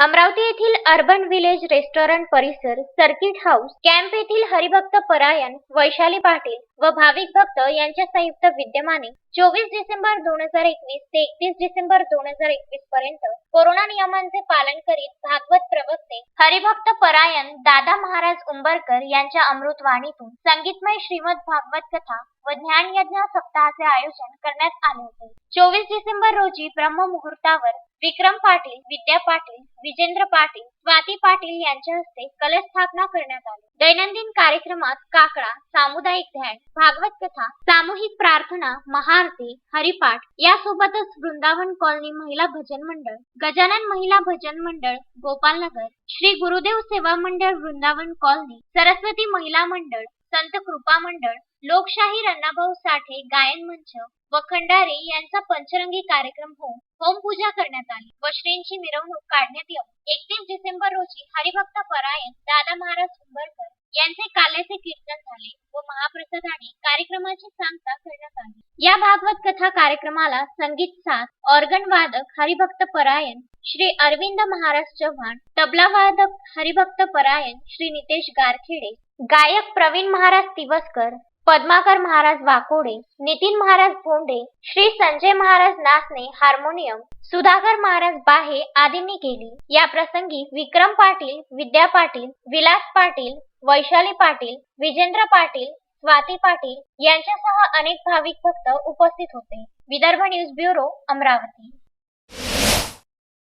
अमरावती येथील urban village restaurant परिसर circuit house camp येथील हरिभक्त परायण वैशाली पाटील व भाविक भक्त यांच्या संयुक्त विद्यमाने चोवीस डिसेंबर दोन हजार एकवीस ते एकतीस डिसेंबर दोन हजार एकवीस पर्यंत कोरोना नियमांचे पालन करीत भागवत प्रवक्ते हरिभक्त परायण दादा महाराज उंबरकर यांच्या अमृतवाणीतून संगीतमय श्रीमद भागवत कथा व ज्ञान यज्ञ सप्ताहाचे आयोजन करण्यात आले होते. चोवीस डिसेंबर रोजी ब्रह्म मुहूर्तावर विक्रम पाटील विद्या पाटील विजेंद्र पाटील स्वाती पाटील यांच्या हस्ते कलश स्थापना करण्यात आली. दैनंदिन कार्यक्रमात काकडा सामुदायिक ध्यान भागवत कथा सामूहिक प्रार्थना महाआरती हरिपाठ यासोबतच वृंदावन कॉलनी महिला भजन मंडळ गजानन महिला भजन मंडळ गोपालनगर श्री गुरुदेव सेवा मंडळ वृंदावन कॉलनी सरस्वती महिला मंडळ संत कृपा मंडळ लोकशाही रण्णाभाऊ साठे गायन मंच व खंडारे यांचा पंचरंगी कार्यक्रम होऊन होमपूजा करण्यात आली. व श्रींची मिरवणूक काढण्यात येऊन एकतीस डिसेंबर रोजी हरिभक्त परायण दादा महाराज सुंबरकर यांचे काल्याचे कीर्तन झाले व महाप्रसादाने कार्यक्रमाची सांगता करण्यात आली. या भागवत कथा कार्यक्रमाला संगीत साथ ऑर्गन वादक हरिभक्त परायण श्री अरविंद महाराज चव्हाण तबला वादक हरिभक्त परायण श्री नितेश गारखेडे गायक प्रवीण महाराज तिवसकर पद्माकर महाराज वाकोडे नितीन महाराज भोंडे श्री संजय महाराज नासने हार्मोनियम सुधाकर महाराज बाहे आदींनी केली. या प्रसंगी विक्रम पाटील विद्या पाटील विलास पाटील वैशाली पाटील विजेंद्र पाटील स्वाती पाटील यांच्यासह अनेक भाविक भक्त उपस्थित होते. Vidarbha news bureau Amravati.